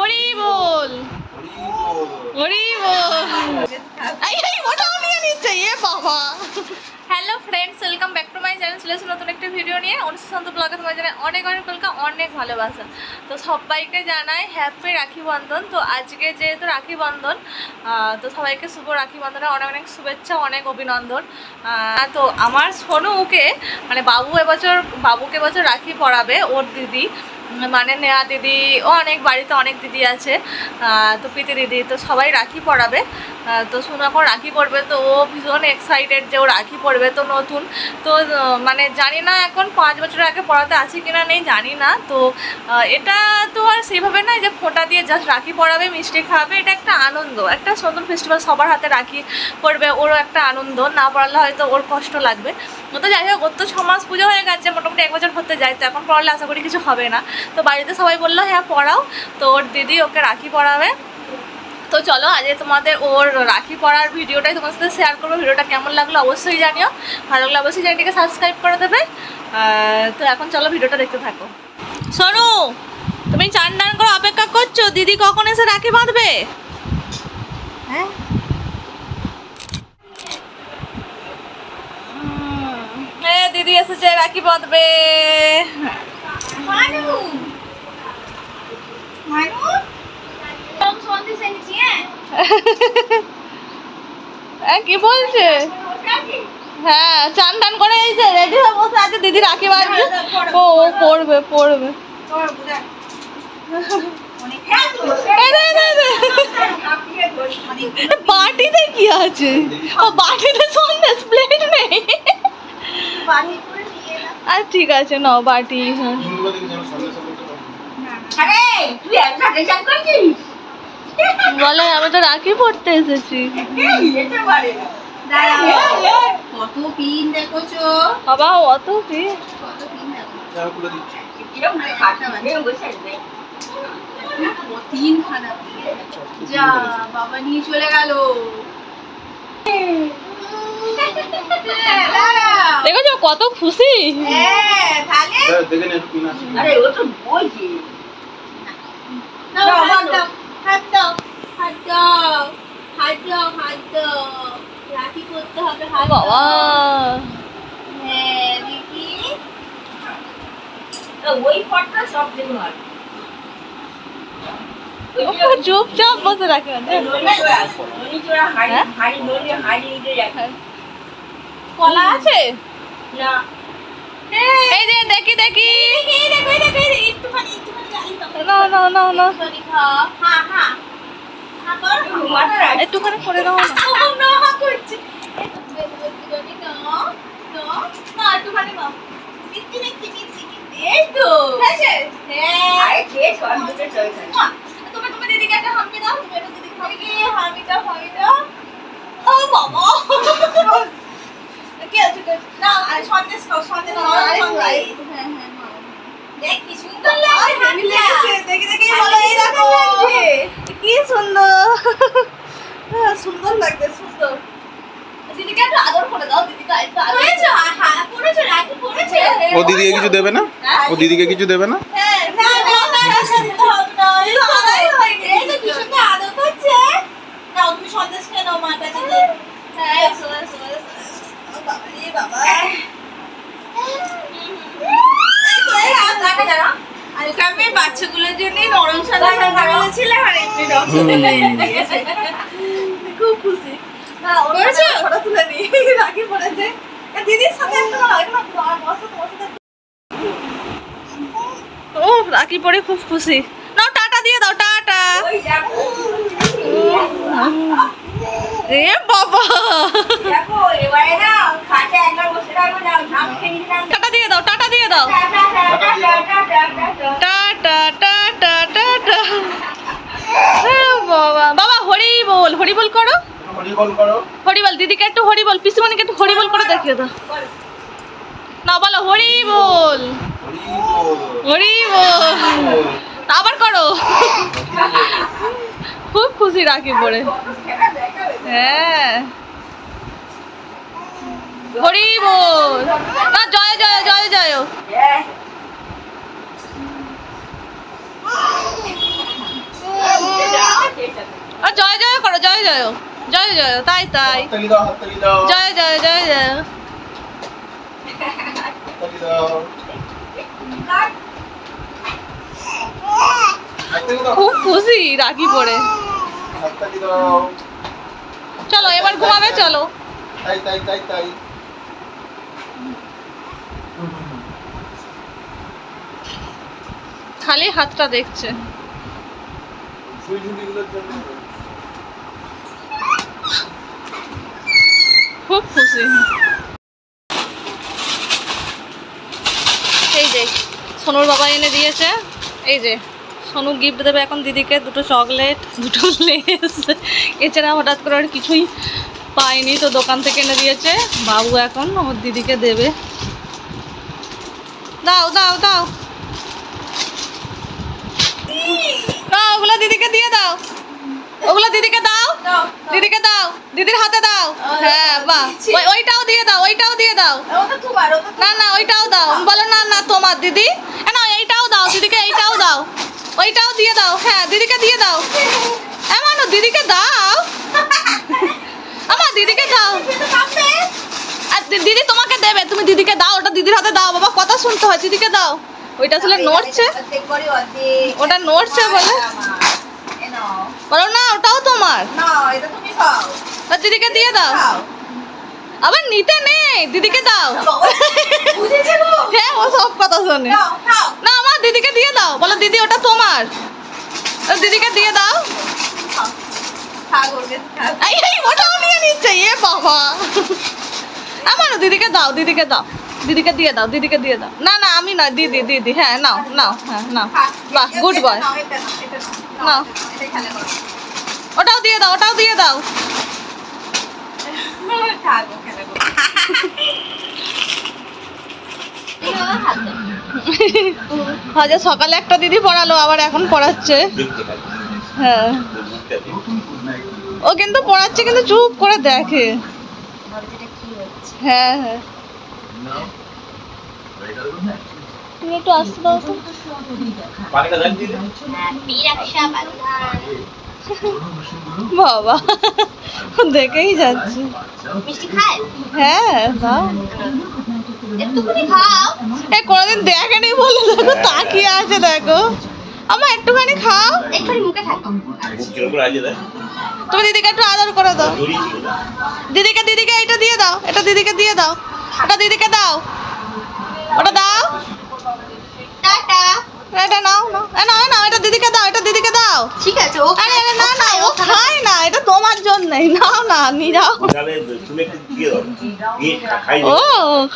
Hari ball hello friends welcome back to my channel চলে নতুন একটা ভিডিও নিয়ে। অনুষ্ঠান তো ব্লগে তোমার জানাই অনেক অনেক ওয়েলকাম অনেক ভালোবাসা। তো সবাইকে জানাই হ্যাপি রাখি বন্ধন। তো আজকে যেহেতু রাখি বন্ধন তো সবাইকে শুভ রাখি বন্ধনের অনেক অনেক শুভেচ্ছা, অনেক অভিনন্দন। তো আমার সোনুকে মানে বাবু এবছর, বাবুকে এবছর রাখি পড়াবে ওর দিদি। মানে নেয়া দিদি অনেক বাড়িতে অনেক দিদি আছে তো প্রীতি দিদি, তো সবাই রাখি পড়াবে তো শুনো এখন রাখি পড়বে তো ও ভীষণ এক্সাইটেড যে ও রাখি পড়বে তো নতুন। তো মানে জানি না এখন পাঁচ বছর আগে পড়াতে আছে কিনা নেই, জানি না। তো এটা তো আর সেইভাবে নয় যে ফোঁটা দিয়ে জাস্ট রাখি পড়াবে মিষ্টি খাওয়াবে এটা একটা আনন্দ। একটা সুন্দর ফেস্টিভ্যাল সবার হাতে রাখি পড়বে ওরও একটা আনন্দ। না পড়ালে হয়তো ওর কষ্ট লাগবে। তো যাই হোক, ওর তো ছ মাস পুজো হয়ে গেছে, মোটামুটি এক বছর হতে যায়, তো এখন পড়ালে আশা করি কিছু হবে না। তো বাড়িতে সবাই বলল হ্যাঁ পড়াও। তো ওর দিদি ওকে রাখি পড়াবে। তো চলো, আজকে তোমাদের ওর রাখি পড়ার ভিডিওটাই তোমার সাথে শেয়ার করব। ভিডিওটা কেমন লাগল অবশ্যই জানিও। ভালো লাগলে অবশ্যই চ্যানেলটিকে সাবস্ক্রাইব করে দেবে। তো এখন চলো ভিডিওটা দেখতে থাকো। শোনো তুমি চান টান করে অপেক্ষা করছ? দিদি কখন এসে রাখি বাঁধবে? হ্যাঁ দিদি এসেছে রাখি এনেছি হ্যাঁ? এ, কি বলছে? হ্যাঁ চান টান করে এই যে রেডি হয়ে বসে আছে দিদি রাখি বাঁধবে। ও পড়বে পড়বে। রে। বাটিতে কি আছে? ও বাটিতে সন্দেশ প্লেট নেই। আর ঠিক আছে নাও বাটি হ্যাঁ। বলে আমি তো রাখি পড়তে এসেছি। দাঁড়াও কত পিন দেখোছো? বাবা অত কি কত পিন দেখো? কিরম করে খাটা বসে আসবে তিন খানা যা বাবা নিয়ে চলে গেল। দাঁড়াও। দেখেছ কত খুশি। বাবা। হ্যাঁ ওই ফটটা সব চুপচাপ বসে রাখি হ্যাঁ? কলা আছে? এই যে দেখি দেখি। না না না না। একটুখানি করে দাও না। এই তো। হ্যাঁ তুমি তুমি দিদিকে একটা হামি দাও। তুমি একটা দিদিকে হামি দিয়ে হামি দাও হামি দাও ও বাবা কি আছে কি আছে? না আরে সন্দেশ খাও সন্দেশ খাও সন্দেশ হ্যাঁ হ্যাঁ নাও। দেখ কি সুন্দর লাগছে হামিটা দেখি দেখি বলো এই দেখো কি সুন্দর হ্যাঁ, সুন্দর লাগছে সুন্দর দিদিকে একটু আদর করে দাও দিদিকে একটু আদর করেছ হ্যাঁ পড়েছো রাখি পড়েছো ও দিদিকে কিছু দেবে না ও দিদিকে কিছু দেবে না হ্যাঁ না না না আমি বাচ্চাগুলোর জন্য নরম সাদা বানিয়েছিলাম আর এমনি রসগোল্লা খুব খুশি। না ওরা তুলে নি রাখি পড়েছে দিদির সাথে একটা একটা বসো তোমার সাথে ও রাখি পরে খুব খুশি। নাও টাটা দিয়ে দাও টাটা। এ বাবা। টাটা দিয়ে দাও টাটা দিয়ে দাও। টাটা টাটা টাটা বাবা। বাবা হরি বল হরি বল করো। হরি বল দিদিকে একটু হরি বল পিসিমণিকে একটু হরি বল করে দেখিয়ে দাও। না বলো হরি বল হরি বল আবার করো। খুব খুশি রাখি পড়ে। হ্যাঁ। হরি বল। না জয় জয় জয় জয়। জয় জয় জয় তাই তাই। হাততালি দাও হাততালি দাও। জয় জয় জয় জয়। দাও। খুব খুশি রাখি পরে চলো এবার ঘুমাবে চলো। তাই তাই তাই তাই। খালি হাতটা দেখছে। খুব খুশি। এই যে সোনুর বাবা এনে দিয়েছে। এই যে সোনু গিফট দেবে এখন দিদিকে, দুটো চকলেট, দুটো লেস। এছাড়া হঠাৎ করে আর কিছুই পাইনি, তো দোকান থেকে এনে দিয়েছে। বাবু এখন ওর দিদিকে দেবে। দাও দাও দাও। ওগুলো দিদিকে দিয়ে দাও। ওগুলো দিদিকে দাও। দিদিকে দাও। দিদির হাতে দাও। হ্যাঁ বাহ। ওই- ওইটাও দিয়ে দাও, ওইটাও দিয়ে দাও। না না, ওইটাও দাও। বলো, না না, তোমার দিদি। না, এইটাও দাও, দিদিকে এইটাও দাও। ওইটাও দিয়ে দাও হ্যাঁ দিদিকে দিয়ে দাও। এমন দিদিকে দাও? আমার দিদিকে দাও। আর দিদি তোমাকে দেবে তুমি দিদিকে দাও ওটা দিদির হাতে দাও বাবা কথা শুনতে হয় দিদিকে দাও। ওইটা আসলে নড়ছে। ওটা নড়ছে বলে? বলো না ওটাও তোমার। দিদিকে দিয়ে দাও। আবার নিতে নেই দিদিকে দাও। হ্যাঁ ও সব কথা শোনে নাও, খাও। না আমার দিদিকে দিয়ে দাও বলো দিদি ওটা তোমার দিদিকে দিয়ে দাও। ওটাও নিয়ে নিচ্ছে এ বাবা। আমারও দিদিকে দাও দিদিকে দাও। দিদিকে দিয়ে দাও দিদিকে দিয়ে দাও। না না আমি নয় দিদি দিদি হ্যাঁ নাও নাও হ্যাঁ নাও। বাহ গুড বয় নাও। ওটাও দিয়ে দাও ওটাও দিয়ে দাও। আজ সকালে একটা দিদি পড়ালো আবার এখন পড়াচ্ছে। হ্যাঁ। ও কিন্তু পড়াচ্ছে কিন্তু চুপ করে দেখে। হ্যাঁ হ্যাঁ। তুমি একটু আসতে দাও তো। বাবা দেখেই যাচ্ছে। হ্যাঁ। এ কোনোদিন দেখেনি বলে দেখো তাকিয়ে আছে দেখো। আমার একটুখানি খাও। একটুখানি মুখে থাকো। তুমি দিদিকে একটু আদর করে দাও। দিদিকে দিদিকে এটা দিয়ে দাও এটা দিদিকে দিয়ে দাও। এটা দিদিকে দাও। ওটা দাও। এটা নাও নাও। না এ এটা দিদিকে দাও এটা দিদিকে দাও। ঠিক আছে ও আরে আরে না না ও খায়। না এটা তোমার জন্যই নাও না নিয়ে যাও তুমি একটু দিয়ে দাও। ও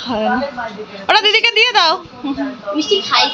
খায় না। ওটা দিদিকে দিয়ে দাও। মিষ্টি খাই।